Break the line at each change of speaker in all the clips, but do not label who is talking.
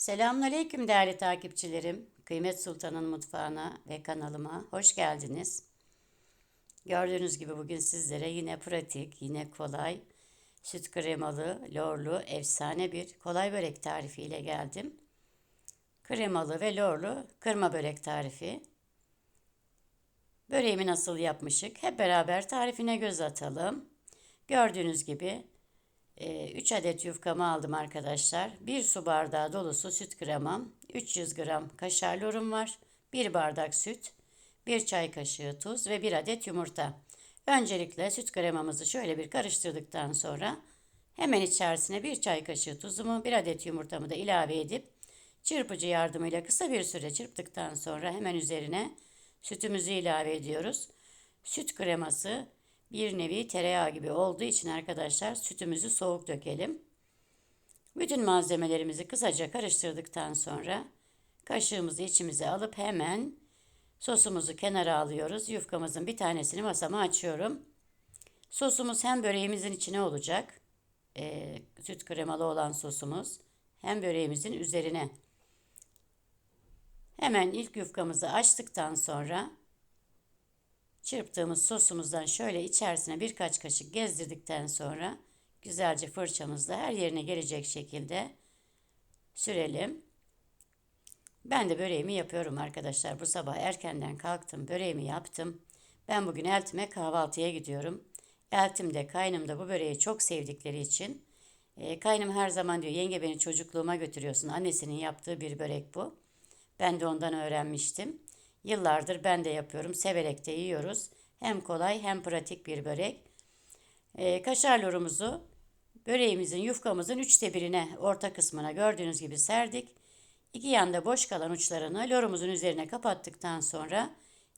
Selamünaleyküm değerli takipçilerim. Kıymet Sultan'ın mutfağına ve kanalıma hoş geldiniz. Gördüğünüz gibi bugün sizlere yine pratik, yine kolay, süt kremalı, lorlu, efsane bir kolay börek tarifiyle geldim. Kremalı ve lorlu kırma börek tarifi. Böreğimi nasıl yapmışık? Hep beraber tarifine göz atalım. Gördüğünüz gibi 3 adet yufkamı aldım arkadaşlar. 1 su bardağı dolusu süt kremam, 300 gram kaşar lorum var, 1 bardak süt, 1 çay kaşığı tuz ve 1 adet yumurta. Öncelikle süt kremamızı şöyle bir karıştırdıktan sonra hemen içerisine 1 çay kaşığı tuzumu, 1 adet yumurtamı da ilave edip çırpıcı yardımıyla kısa bir süre çırptıktan sonra hemen üzerine sütümüzü ilave ediyoruz. Süt kreması bir nevi tereyağı gibi olduğu için arkadaşlar sütümüzü soğuk dökelim. Bütün malzemelerimizi kısaca karıştırdıktan sonra kaşığımızı içimize alıp hemen sosumuzu kenara alıyoruz. Yufkamızın bir tanesini masama açıyorum. Sosumuz hem böreğimizin içine olacak. E, süt kremalı olan sosumuz hem böreğimizin üzerine. Hemen ilk yufkamızı açtıktan sonra Çırptığımız sosumuzdan şöyle içerisine birkaç kaşık gezdirdikten sonra güzelce fırçamızla her yerine gelecek şekilde sürelim. Ben de böreğimi yapıyorum arkadaşlar. Bu sabah erkenden kalktım, böreğimi yaptım. Ben bugün Eltim'e kahvaltıya gidiyorum. Eltim de kaynım da bu böreği çok sevdikleri için e, kaynım her zaman diyor yenge beni çocukluğuma götürüyorsun. Annesinin yaptığı bir börek bu. Ben de ondan öğrenmiştim. Yıllardır ben de yapıyorum. Severek de yiyoruz. Hem kolay hem pratik bir börek. Ee, kaşar lorumuzu böreğimizin yufkamızın üçte birine orta kısmına gördüğünüz gibi serdik. İki yanda boş kalan uçlarını lorumuzun üzerine kapattıktan sonra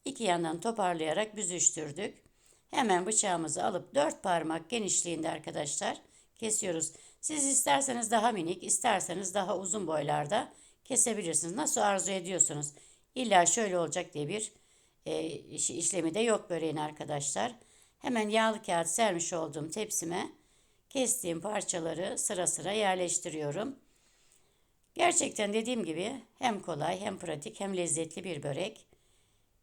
iki yandan toparlayarak büzüştürdük. Hemen bıçağımızı alıp dört parmak genişliğinde arkadaşlar kesiyoruz. Siz isterseniz daha minik, isterseniz daha uzun boylarda kesebilirsiniz. Nasıl arzu ediyorsunuz? İlla şöyle olacak diye bir e, işlemi de yok böreğin arkadaşlar. Hemen yağlı kağıt sermiş olduğum tepsime kestiğim parçaları sıra sıra yerleştiriyorum. Gerçekten dediğim gibi hem kolay hem pratik hem lezzetli bir börek.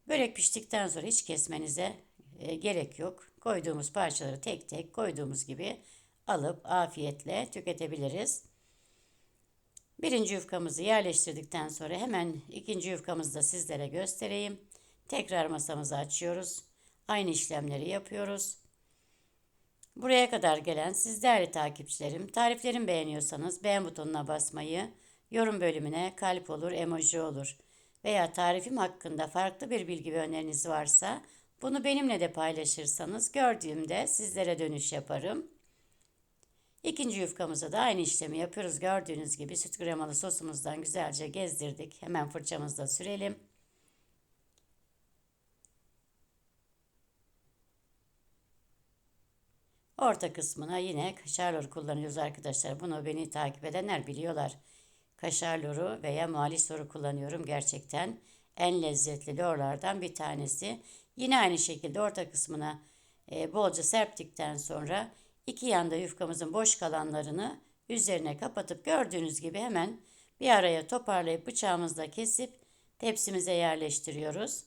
Börek piştikten sonra hiç kesmenize e, gerek yok. Koyduğumuz parçaları tek tek koyduğumuz gibi alıp afiyetle tüketebiliriz. Birinci yufkamızı yerleştirdikten sonra hemen ikinci yufkamızı da sizlere göstereyim. Tekrar masamızı açıyoruz. Aynı işlemleri yapıyoruz. Buraya kadar gelen siz değerli takipçilerim, tariflerimi beğeniyorsanız beğen butonuna basmayı, yorum bölümüne kalp olur, emoji olur veya tarifim hakkında farklı bir bilgi ve öneriniz varsa bunu benimle de paylaşırsanız gördüğümde sizlere dönüş yaparım. İkinci yufkamıza da aynı işlemi yapıyoruz. Gördüğünüz gibi süt kremalı sosumuzdan güzelce gezdirdik. Hemen fırçamızla sürelim. Orta kısmına yine kaşar kullanıyoruz arkadaşlar. Bunu beni takip edenler biliyorlar. Kaşar loru veya muhalis loru kullanıyorum. Gerçekten en lezzetli lorlardan bir tanesi. Yine aynı şekilde orta kısmına e, bolca serptikten sonra İki yanda yufkamızın boş kalanlarını üzerine kapatıp gördüğünüz gibi hemen bir araya toparlayıp bıçağımızla kesip tepsimize yerleştiriyoruz.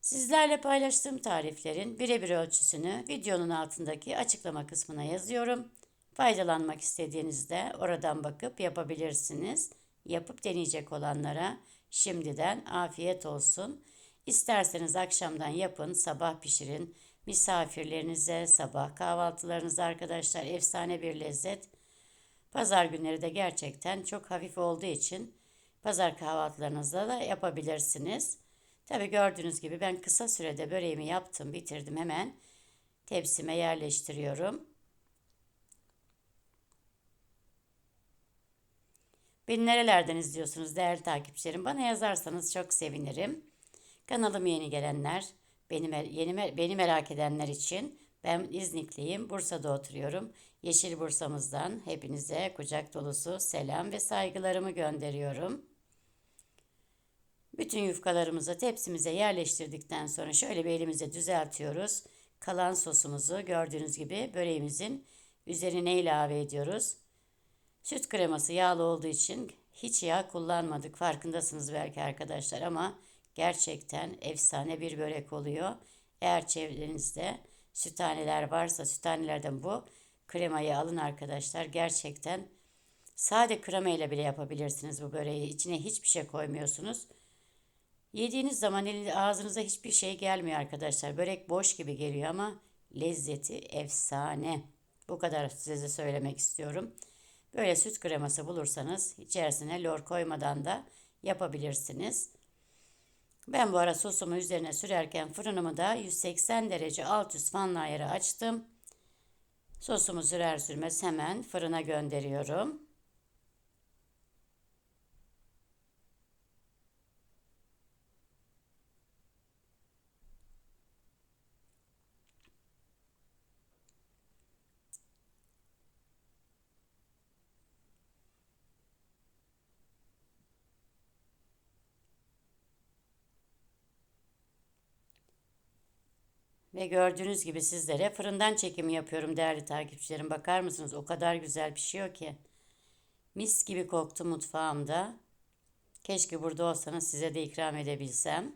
Sizlerle paylaştığım tariflerin birebir ölçüsünü videonun altındaki açıklama kısmına yazıyorum. Faydalanmak istediğinizde oradan bakıp yapabilirsiniz. Yapıp deneyecek olanlara şimdiden afiyet olsun. İsterseniz akşamdan yapın, sabah pişirin misafirlerinize, sabah kahvaltılarınıza arkadaşlar efsane bir lezzet. Pazar günleri de gerçekten çok hafif olduğu için pazar kahvaltılarınızda da yapabilirsiniz. Tabi gördüğünüz gibi ben kısa sürede böreğimi yaptım, bitirdim hemen. Tepsime yerleştiriyorum. Beni nerelerden izliyorsunuz değerli takipçilerim? Bana yazarsanız çok sevinirim. Kanalıma yeni gelenler, Beni, yeni, beni merak edenler için ben İznikliyim, Bursa'da oturuyorum. Yeşil Bursa'mızdan hepinize kucak dolusu selam ve saygılarımı gönderiyorum. Bütün yufkalarımızı tepsimize yerleştirdikten sonra şöyle bir elimize düzeltiyoruz. Kalan sosumuzu gördüğünüz gibi böreğimizin üzerine ilave ediyoruz. Süt kreması yağlı olduğu için hiç yağ kullanmadık. Farkındasınız belki arkadaşlar ama gerçekten efsane bir börek oluyor. Eğer çevrenizde süthaneler varsa süthanelerden bu kremayı alın arkadaşlar. Gerçekten sade krema ile bile yapabilirsiniz bu böreği. İçine hiçbir şey koymuyorsunuz. Yediğiniz zaman elinize, ağzınıza hiçbir şey gelmiyor arkadaşlar. Börek boş gibi geliyor ama lezzeti efsane. Bu kadar size söylemek istiyorum. Böyle süt kreması bulursanız içerisine lor koymadan da yapabilirsiniz. Ben bu ara sosumu üzerine sürerken fırınımı da 180 derece alt üst fanlı ayarı açtım. Sosumu sürer sürmez hemen fırına gönderiyorum. Ve gördüğünüz gibi sizlere fırından çekimi yapıyorum değerli takipçilerim. Bakar mısınız? O kadar güzel pişiyor ki. Mis gibi koktu mutfağımda. Keşke burada olsanız size de ikram edebilsem.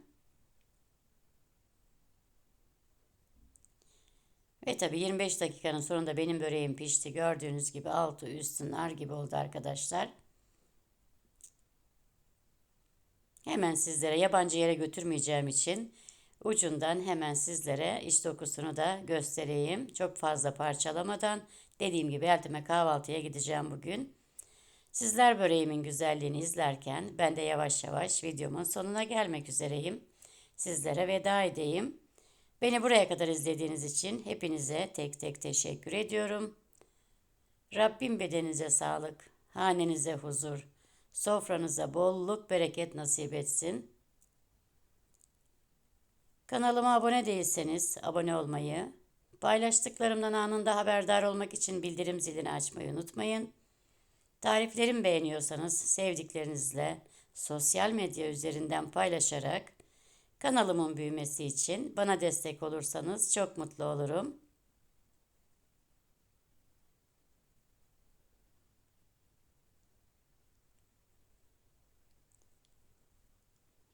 Ve tabi 25 dakikanın sonunda benim böreğim pişti. Gördüğünüz gibi altı üstü nar gibi oldu arkadaşlar. Hemen sizlere yabancı yere götürmeyeceğim için Ucundan hemen sizlere iç dokusunu da göstereyim. Çok fazla parçalamadan dediğim gibi eltime kahvaltıya gideceğim bugün. Sizler böreğimin güzelliğini izlerken ben de yavaş yavaş videomun sonuna gelmek üzereyim. Sizlere veda edeyim. Beni buraya kadar izlediğiniz için hepinize tek tek teşekkür ediyorum. Rabbim bedeninize sağlık, hanenize huzur, sofranıza bolluk bereket nasip etsin. Kanalıma abone değilseniz abone olmayı, paylaştıklarımdan anında haberdar olmak için bildirim zilini açmayı unutmayın. Tariflerimi beğeniyorsanız sevdiklerinizle sosyal medya üzerinden paylaşarak kanalımın büyümesi için bana destek olursanız çok mutlu olurum.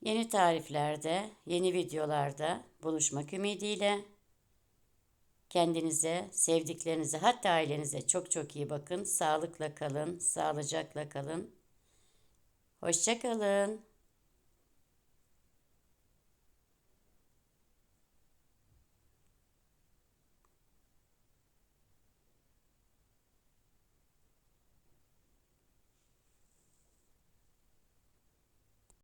Yeni tariflerde, yeni videolarda buluşmak ümidiyle kendinize, sevdiklerinize, hatta ailenize çok çok iyi bakın. Sağlıkla kalın, sağlıcakla kalın. Hoşça kalın.